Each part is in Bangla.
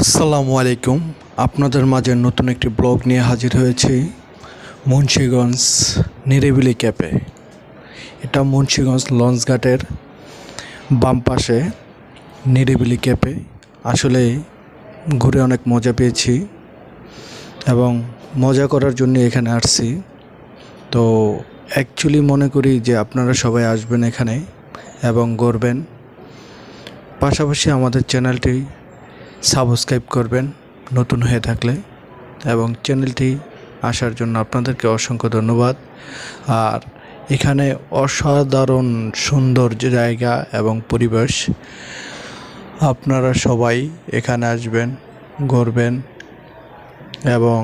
আসসালামু আলাইকুম। আপনাদের মাঝে নতুন একটি ব্লগ নিয়ে হাজির হয়েছি মুন্সীগঞ্জ নিরিবিলি ক্যাপে এটা মুন্সীগঞ্জ লঞ্চঘাটের বাম পাশে নিরিবিলি ক্যাপে আসলে ঘুরে অনেক মজা পেয়েছি এবং মজা করার জন্য এখানে আসছি। তো অ্যাকচুয়ালি মনে করি যে আপনারা সবাই আসবেন এখানে এবং ঘুরবেন। পাশাপাশি আমাদের চ্যানেলটি সাবস্ক্রাইব করবেন নতুন হয়ে থাকলে এবং চ্যানেলটি আসার জন্য আপনাদেরকে অসংখ্য ধন্যবাদ। আর এখানে অসাধারণ সুন্দর জায়গা এবং পরিবেশ। আপনারা সবাই এখানে আসবেন, ঘুরবেন এবং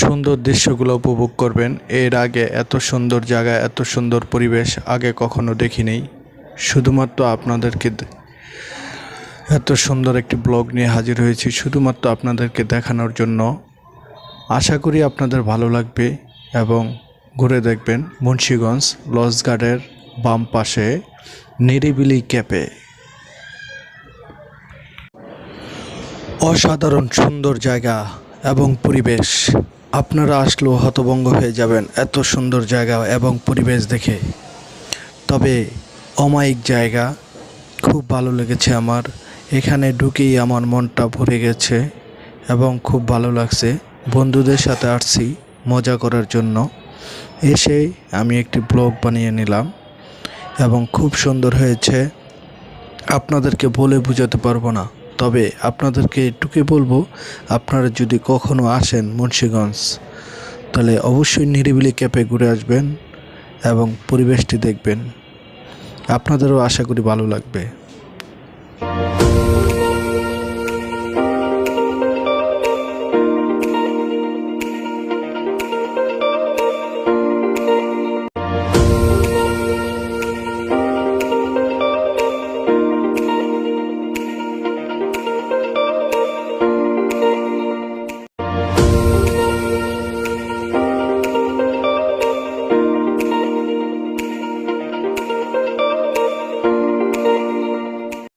সুন্দর দৃশ্যগুলো উপভোগ করবেন। এর আগে এত সুন্দর জায়গা, এত সুন্দর পরিবেশ আগে কখনো দেখিনি। শুধুমাত্র আপনাদেরকে এত সুন্দর একটি ব্লগ নিয়ে হাজির হয়েছি শুধুমাত্র আপনাদেরকে দেখানোর জন্য। আশা করি আপনাদের ভালো লাগবে এবং ঘুরে দেখবেন মুন্সীগঞ্জ লঞ্চঘাটের বাম পাশে নিরিবিলি ক্যাপে অসাধারণ সুন্দর জায়গা এবং পরিবেশ। আপনারা আসলেও হতভঙ্গ হয়ে যাবেন এত সুন্দর জায়গা এবং পরিবেশ দেখে। তবে অমায়িক জায়গা, খুব ভালো লেগেছে আমার। এখানে ঢুকেই আমার মনটা ভরে গেছে এবং খুব ভালো লাগছে। বন্ধুদের সাথে আসছি মজা করার জন্য। এসে আমি একটি ব্লগ বানিয়ে নিলাম এবং খুব সুন্দর হয়েছে। আপনাদেরকে বলে বোঝাতে পারব না, তবে আপনাদেরকে এটুকুই বলব, আপনারা যদি কখনো আসেন মুন্সীগঞ্জ, তাহলে অবশ্যই নিরিবিলি ক্যাপে ঘুরে আসবেন এবং পরিবেশটি দেখবেন। আপনাদেরও আশা করি ভালো লাগবে।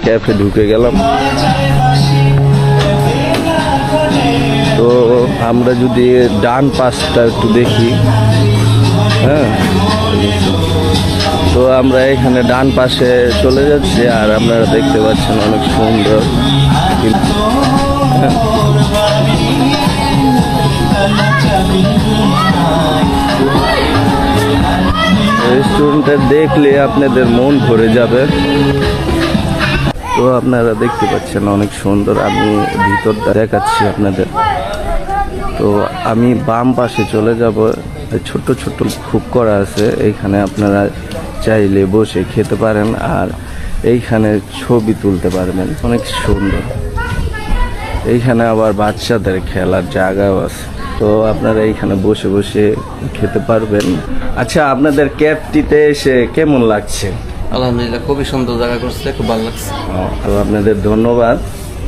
ক্যাফে ঢুকে গেলাম। তো আমরা যদি ডান পাশটা একটু দেখি হ্যাঁ? তো আমরা এখানে ডান পাশে চলে যাচ্ছি, আর আপনারা দেখতে পাচ্ছেন অনেক সুন্দর। রেস্টুরেন্টটা দেখলে আপনাদের মন ভরে যাবে। তো আপনারা দেখতে পাচ্ছেন অনেক সুন্দর। আমি ভিতরটা দেখাচ্ছি আপনাদের। তো আমি বাম পাশে চলে যাব। ছোট ছোট খুব করা আছে। এইখানে আপনারা চাইলে বসে খেতে পারেন আর এইখানে ছবি তুলতে পারবেন। অনেক সুন্দর। এইখানে আবার বাচ্চাদের খেলার জায়গাও আছে। তো আপনারা এইখানে বসে বসে খেতে পারবেন। আচ্ছা আপনাদের ক্যাবটিতে এসে কেমন লাগছে? আলহামদুলিল্লাহ খুবই সুন্দর জায়গা করছে খুব ভালো লাগছে। তো আপনাদের ধন্যবাদ।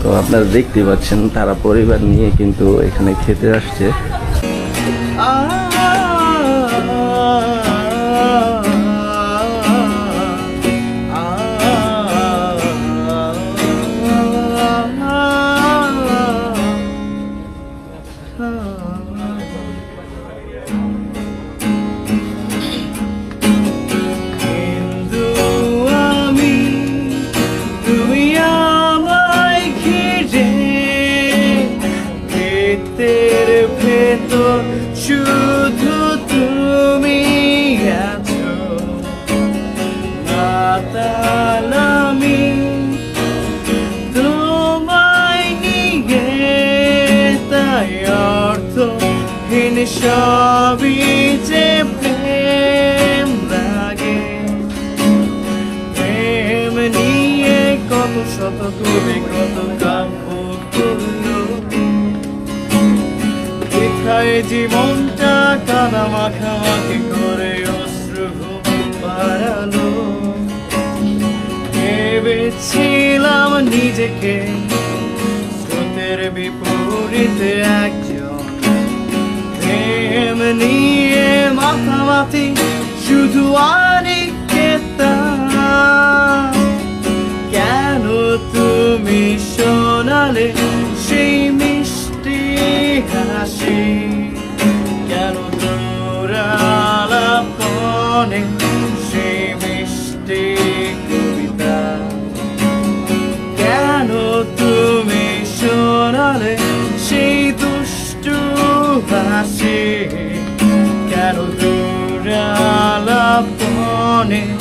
তো আপনারা দেখতে পাচ্ছেন তারা পরিবার নিয়ে কিন্তু এখানে খেতে আসছে। সবই যে প্রেম লাগে। প্রেম নিয়ে কত শত কবি কত কাব্য বৃথায় জীবনটা কাদা মাখামাখি করে অশ্রু বাড়ালো। ভেবেছিলাম নিজেকে স্রোতের বিপরীতে একজন প্রেম নিয়ে মাথামাতি শুধু আনিকেতা কেন তুমি শোনালে সেই মিষ্টি হাসি? কেন তোরালাপনে সেই মিষ্টি কবিতা? কেন তুমি শোনালে সেই দুষ্টু হাসি? কেন দুরালাপনে সেই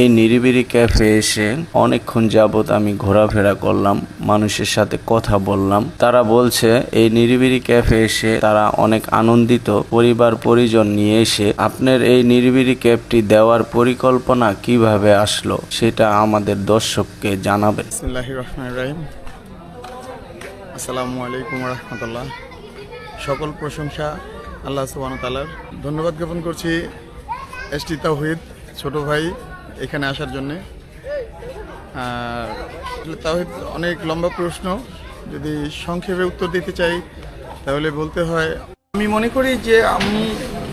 এই নিরিবিলি ক্যাফে এসে অনেকক্ষণ যাবত আমি ঘোরাফেরা করলাম মানুষের সাথে কথা বললাম। তারা বলছে এই নিরিবিলি ক্যাফে এসে তারা অনেক আনন্দিত পরিবার পরিজন নিয়ে এসে আপনার এই নিরিবিলি ক্যাবটি দেওয়ার পরিকল্পনা কীভাবে আসলো সেটা আমাদের দর্শককে রহমান আসসালামু আলাইকুম রহমতুল্লাহ। সকল প্রশংসা আল্লাহ সুবান তালার ধন্যবাদ জ্ঞাপন করছি এস টি তাহিদ ছোট ভাই এখানে আসার জন্যে। তাহিদ অনেক লম্বা প্রশ্ন, যদি সংক্ষেপে উত্তর দিতে চাই তাহলে বলতে হয়, আমি মনে করি যে আমি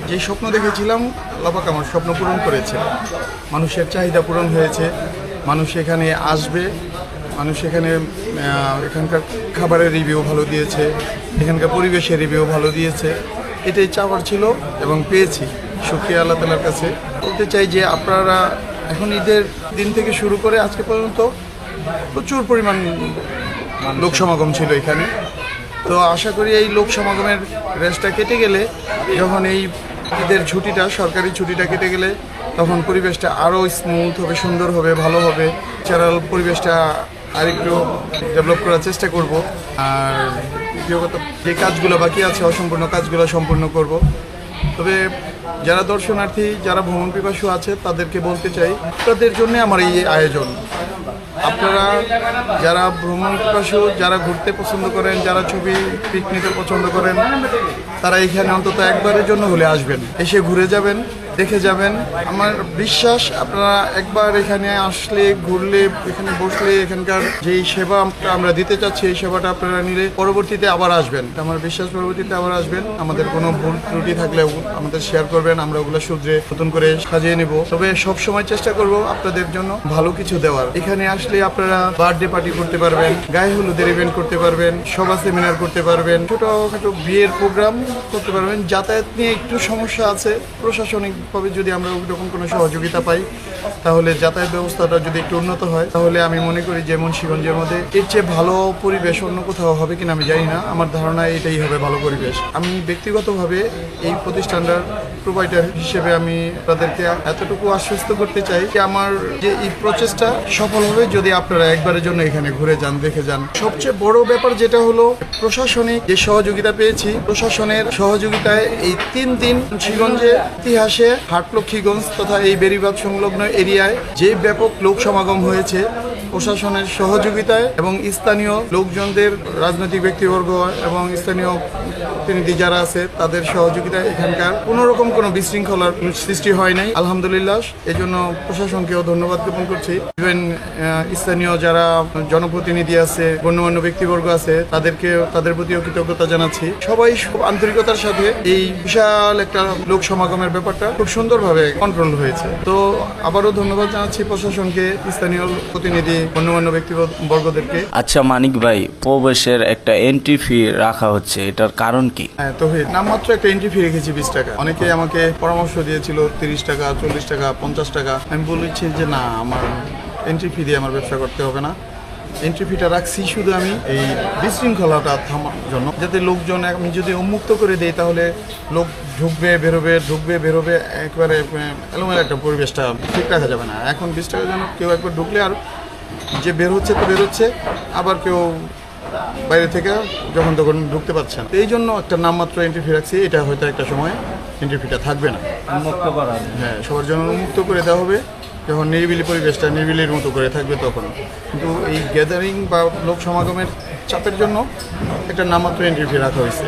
যে স্বপ্ন দেখেছিলাম লাপাক আমার স্বপ্ন পূরণ করেছে মানুষের চাহিদা পূরণ হয়েছে, মানুষ এখানে আসবে, মানুষ এখানে এখানকার খাবারের রিভিউ ভালো দিয়েছে, এখানকার পরিবেশের রিভিউ ভালো দিয়েছে। এটাই চাওয়ার ছিল এবং পেয়েছি শুক্রিয়া আল্লাহ তালার কাছে। বলতে চাই যে আপনারা এখন ঈদের দিন থেকে শুরু করে আজকে পর্যন্ত প্রচুর পরিমাণ লোক সমাগম ছিল এখানে। তো আশা করি এই লোক সমাগমের রেসটা কেটে গেলে, যখন এই ঈদের ছুটিটা, সরকারি ছুটিটা কেটে গেলে, তখন পরিবেশটা আরও স্মুথ হবে, সুন্দর হবে, ভালো হবে। ন্যাচারাল পরিবেশটা আরেকটু ডেভেলপ করার চেষ্টা করব। আর যে কাজগুলো বাকি আছে, অসম্পূর্ণ কাজগুলো সম্পূর্ণ করব। তবে যারা দর্শনার্থী, যারা ভ্রমণ পিপাসু আছে, তাদেরকে বলতে চাই, তাদের জন্য আমার এই আয়োজন। আপনারা যারা ভ্রমণ পিপাসু, যারা ঘুরতে পছন্দ করেন, যারা ছবি পিক নিতে পছন্দ করেন, তারা এখানে অন্তত একবারের জন্য হলে আসবেন। এসে ঘুরে যাবেন। দেখে যাবেন। আমার বিশ্বাস, আপনারা একবার এখানে আসলে, ঘুরলে, এখানে বসলে, এখানকার যেই সেবা আমরা- দিতে চাচ্ছি, এই সেবাটা আপনারা নিলে পরবর্তীতে আবার আসবেন। আমার বিশ্বাস, পরবর্তীতে আবার আসবেন। আমাদের কোনো ভুল ত্রুটি থাকলে আমাদের শেয়ার করবেন, আমরা ওগুলো শুধরে নতুন করে সাজিয়ে নেব। তবে সব সময় চেষ্টা করব আপনাদের জন্য ভালো কিছু দেওয়ার। এখানে আসলে আপনারা বার্থডে পার্টি করতে পারবেন, গায়ে হলুদের ইভেন্ট করতে পারবেন, সভা সেমিনার করতে পারবেন, ছোটখাটো বিয়ের প্রোগ্রাম করতে পারবেন। যাতায়াত নিয়ে একটু সমস্যা আছে প্রশাসনিকভাবে যদি আমরা ওই রকম কোনো সহযোগিতা পাই তাহলে যাতায়াত ব্যবস্থাটা যদি একটু উন্নত হয়, তাহলে আমি মনে করি যে মুন্সিগঞ্জের মধ্যে এর চেয়ে ভালো পরিবেশ অন্য কোথাও হবে কিনা আমি জানি না। আমার ধারণা এটাই হবে ভালো পরিবেশ। আমি ব্যক্তিগতভাবে এই প্রতিষ্ঠানটার প্রোভাইডার হিসেবে আমি তাদেরকে এতটুকু আশ্বস্ত করতে চাই যে আমার যে এই প্রচেষ্টা সফল হবে যদি আপনারা একবারের জন্য এখানে ঘুরে যান, দেখে যান। সবচেয়ে বড় ব্যাপার যেটা হলো, প্রশাসনিক যে সহযোগিতা পেয়েছি, প্রশাসনের সহযোগিতায় এই তিন দিন মুন্সিগঞ্জে ইতিহাসে হাটলক্ষ্মীগঞ্জ তথা এই বেরিবাদ সংলগ্ন এরিয়ায় যে ব্যাপক লোক সমাগম হয়েছে প্রশাসনের সহযোগিতায় এবং স্থানীয় লোকজনদের রাজনৈতিক ব্যক্তিবর্গ এবং স্থানীয় প্রতিনিধি যারা আছে, তাদের সহযোগিতায় এখানকার কোনো রকম কোনো বিশৃঙ্খলার সৃষ্টি হয় নাই। আলহামদুলিল্লাহ এই জন্য প্রশাসনকেও ধন্যবাদ জ্ঞাপন করছি। ইভেন স্থানীয় যারা জনপ্রতিনিধি আছে, গণ্যমান্য ব্যক্তিবর্গ আছে তাদেরকে তাদের প্রতিও কৃতজ্ঞতা জানাচ্ছি। সবাই আন্তরিকতার সাথে এই বিশাল একটা লোক সমাগমের ব্যাপারটা খুব সুন্দরভাবে কন্ট্রোল হয়েছে। তো আবারও ধন্যবাদ জানাচ্ছি প্রশাসনকে, স্থানীয় প্রতিনিধি গণ্যমান্য ব্যক্তিবর্গদেরকে আচ্ছা মানিক ভাই প্রবেশের একটা এন্ট্রি ফি রাখা হচ্ছে এটার কারণ কি? হ্যাঁ তো নামমাত্র একটা এন্ট্রি ফি রেখেছি বিশ টাকা। অনেকে আমাকে পরামর্শ দিয়েছিল তিরিশ টাকা চল্লিশ টাকা পঞ্চাশ টাকা। আমি বলেছি যে না আমার এন্ট্রি ফি দিয়ে আমার ব্যবসা করতে হবে না। এন্ট্রি ফিটা রাখছি শুধু আমি এই বিশৃঙ্খলাটা থামার জন্য। যাতে লোকজন আমি যদি উন্মুক্ত করে দেই তাহলে লোক ঢুকবে বেরোবে ঢুকবে বেরোবে একবারে এলোমেলো একটা পরিবেশটা ঠিক রাখা যাবে না। এখন বিশ টাকার জন্য কেউ একবার ঢুকলে আর যে বের হচ্ছে তো বের হচ্ছে আবার কেউ বাইরে থেকে যখন তখন ঢুকতে পারছেন এই জন্য একটা নামমাত্র এন্ট্রি ফি রাখছি এটা হয়তো একটা সময় এন্ট্রি ফিটা থাকবে না। করা হ্যাঁ সবার জন্য উন্মুক্ত করে দেওয়া হবে। যখন নিরিবিলি পরিবেশটা নিরিবিলির মতো করে থাকবে তখন। কিন্তু এই গ্যাদারিং বা লোক সমাগমের চাপের জন্য একটা নামমাত্র এন্ট্রি ফি রাখা হয়েছে।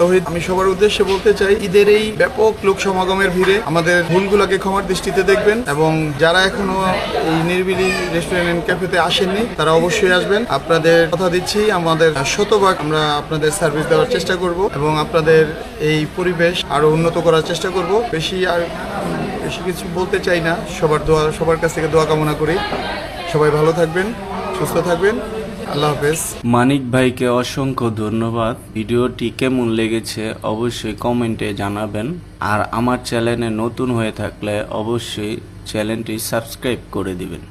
তবে আমি সবার উদ্দেশ্যে বলতে চাই, ঈদের এই ব্যাপক লোক সমাগমের ভিড়ে আমাদের ভুলগুলোকে ক্ষমার দৃষ্টিতে দেখবেন এবং যারা এখনও এই নিরিবিলি রেস্টুরেন্ট এন্ড ক্যাফেতে আসেননি, তারা অবশ্যই আসবেন। আপনাদের কথা দিচ্ছি, আমাদের শতভাগ আমরা আপনাদের সার্ভিস দেওয়ার চেষ্টা করব এবং আপনাদের এই পরিবেশ আরও উন্নত করার চেষ্টা করব। বেশি আর বেশি কিছু বলতে চাই না, সবার দোয়া, সবার কাছ থেকে দোয়া কামনা করি। সবাই ভালো থাকবেন, সুস্থ থাকবেন। আল্লাহ হাফেজ। মানিক ভাইকে অসংখ্য ধন্যবাদ। ভিডিওটি কেমন লেগেছে অবশ্যই কমেন্টে জানাবেন। আর আমার চ্যানেলে নতুন হয়ে থাকলে অবশ্যই চ্যানেলটি সাবস্ক্রাইব করে দিবেন।